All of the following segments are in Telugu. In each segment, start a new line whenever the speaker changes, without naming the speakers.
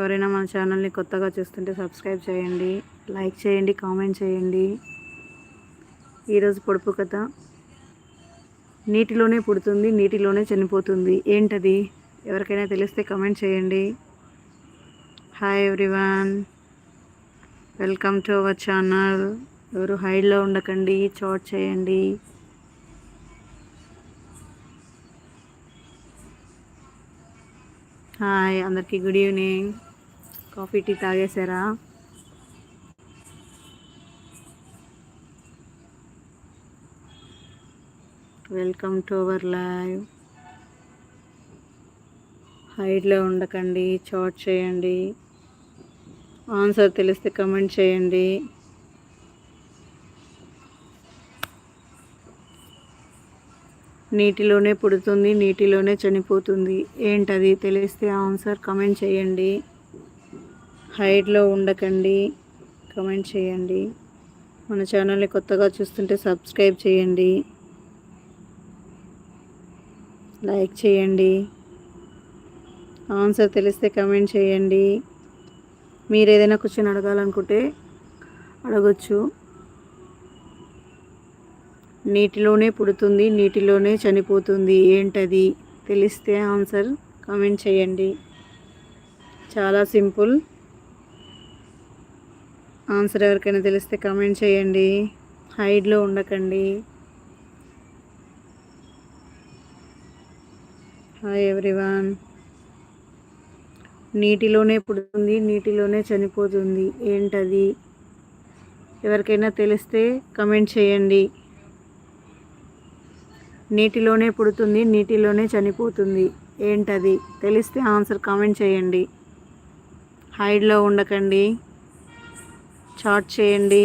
ఎవరైనా మన ఛానల్ని కొత్తగా చూస్తుంటే సబ్స్క్రైబ్ చేయండి లైక్ చేయండి కామెంట్ చేయండి. ఈరోజు పొడుపు కథ. నీటిలోనే పుడుతుంది నీటిలోనే చనిపోతుంది. ఏంటది? ఎవరికైనా తెలిస్తే కామెంట్ చేయండి. Hi everyone welcome to our channel ఎవరు హైడ్లో ఉండకండి చాట్ చేయండి. హాయ్ అందరికీ good evening coffee tea తాగేశారా? Welcome to our live. హైడ్లో ఉండకండి చాట్ చేయండి. ఆన్సర్ తెలిస్తే కమెంట్ చేయండి. నీటిలోనే పుడుతుంది నీటిలోనే చనిపోతుంది. ఏంటది? తెలిస్తే ఆన్సర్ కమెంట్ చేయండి. హైట్లో ఉండకండి. కమెంట్ చేయండి. మన ఛానల్ని కొత్తగా చూస్తుంటే సబ్స్క్రైబ్ చేయండి. లైక్ చేయండి. ఆన్సర్ తెలిస్తే కమెంట్ చేయండి. మీరు ఏదైనా క్వశ్చన్ అడగాలనుకుంటే అడగచ్చు. నీటిలోనే పుడుతుంది నీటిలోనే చనిపోతుంది. ఏంటది? తెలిస్తే ఆన్సర్ కామెంట్ చేయండి. చాలా సింపుల్. ఆన్సర్ ఎవరికైనా తెలిస్తే కామెంట్ చేయండి. హైడ్లో ఉండకండి. హాయ్ ఎవ్రీవాన్ నీటిలోనే పుడుతుంది నీటిలోనే చనిపోతుంది. ఏంటది? ఎవరికైనా తెలిస్తే కమెంట్ చేయండి. నీటిలోనే పుడుతుంది నీటిలోనే చనిపోతుంది. ఏంటది? తెలిస్తే ఆన్సర్ కామెంట్ చేయండి. హైడ్లో ఉండకండి. చాట్ చేయండి.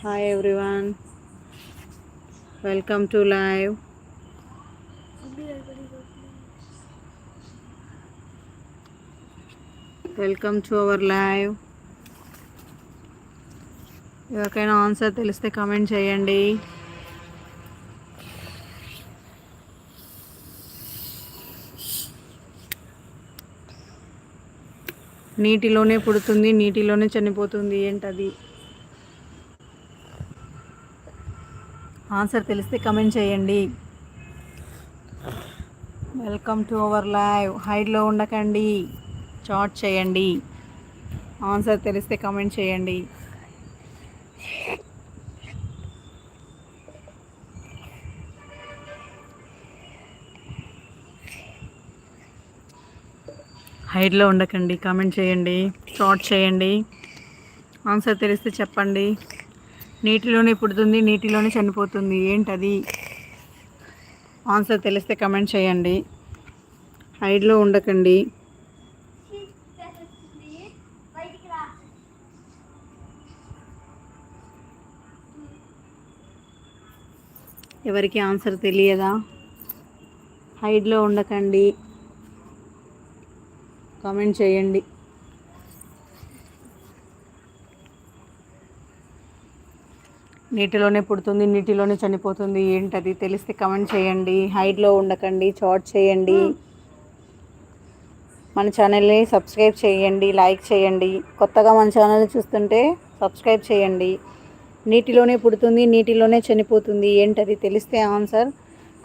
Hi everyone welcome to live welcome to our live ఎవరికైనా ఆన్సర్ తెలిస్తే కమెంట్ చేయండి. నీటిలోనే పుడుతుంది నీటిలోనే చనిపోతుంది ఏంటది? ఆన్సర్ తెలిస్తే కమెంట్ చేయండి. వెల్కమ్ టు అవర్ లైవ్ హైడ్లో ఉండకండి. చాట్ చేయండి. ఆన్సర్ తెలిస్తే కమెంట్ చేయండి. హైడ్లో ఉండకండి కామెంట్ చేయండి చాట్ చేయండి ఆన్సర్ తెలిస్తే చెప్పండి. నీటిలోనే పుడుతుంది నీటిలోనే చనిపోతుంది ఏంటది? ఆన్సర్ తెలిస్తే కమెంట్ చేయండి. హైడ్లో ఉండకండి. ఎవరికి ఆన్సర్ తెలియదా? హైడ్లో ఉండకండి. కామెంట్ చేయండి. నీటిలోనే పుడుతుంది నీటిలోనే చనిపోతుంది ఏంటది తెలిస్తే కమెంట్ చేయండి. హైడ్లో ఉండకండి చాట్ చేయండి. మన ఛానల్ని సబ్స్క్రైబ్ చేయండి లైక్ చేయండి. కొత్తగా మన ఛానల్ని చూస్తుంటే సబ్స్క్రైబ్ చేయండి. నీటిలోనే పుడుతుంది నీటిలోనే చనిపోతుంది ఏంటది తెలిస్తే ఆన్సర్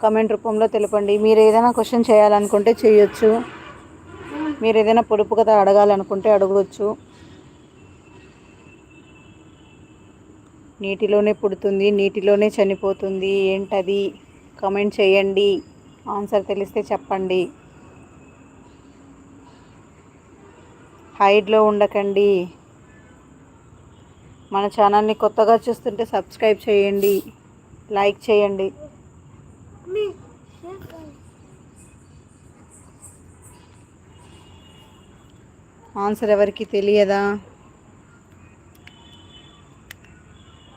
కమెంట్ రూపంలో తెలపండి. మీరు ఏదైనా క్వశ్చన్ చేయాలనుకుంటే చేయొచ్చు. మీరు ఏదైనా పొడుపు కథ అడగాలనుకుంటే అడగవచ్చు నీటిలోనే పుడుతుంది నీటిలోనే చనిపోతుంది ఏంటది? కమెంట్ చేయండి. ఆన్సర్ తెలిస్తే చెప్పండి. హైడ్లో ఉండకండి. మన ఛానల్ని కొత్తగా చూస్తుంటే సబ్స్క్రైబ్ చేయండి. లైక్ చేయండి. ఆన్సర్ ఎవరికి తెలియదా?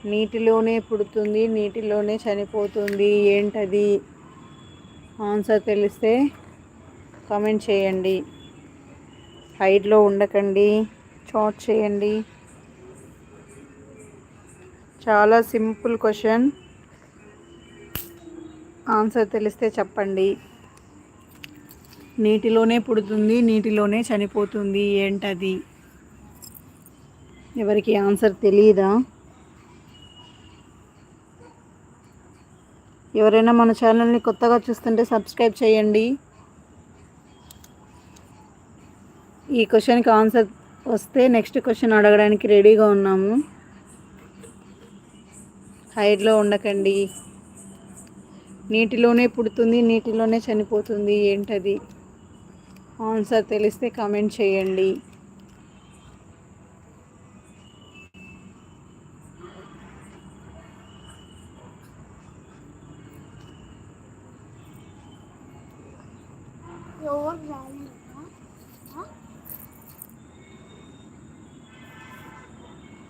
నీటిలోనే పుడుతుంది నీటిలోనే చనిపోతుంది ఏంటది? ఆన్సర్ తెలిస్తే కామెంట్ చేయండి. హైడ్లో ఉండకండి చాట్ చేయండి. చాలా సింపుల్ క్వశ్చన్. ఆన్సర్ తెలిస్తే చెప్పండి. నీటిలోనే పుడుతుంది నీటిలోనే చనిపోతుంది ఏంటది? ఎవరికి ఆన్సర్ తెలియదా ఎవరైనా మన ఛానల్ని కొత్తగా చూస్తుంటే సబ్స్క్రైబ్ చేయండి. ఈ క్వశ్చన్కి ఆన్సర్ వస్తే నెక్స్ట్ క్వశ్చన్ అడగడానికి రెడీగా ఉన్నాము. హైట్లో ఉండకండి. నీటిలోనే పుడుతుంది నీటిలోనే చనిపోతుంది ఏంటది? ఆన్సర్ తెలిస్తే కామెంట్ చేయండి.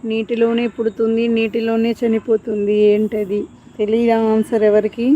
నీటిలోనే పుడుతుంది నీటిలోనే చనిపోతుంది ఏంటది? తెలియదా ఆన్సర్ ఎవరికి?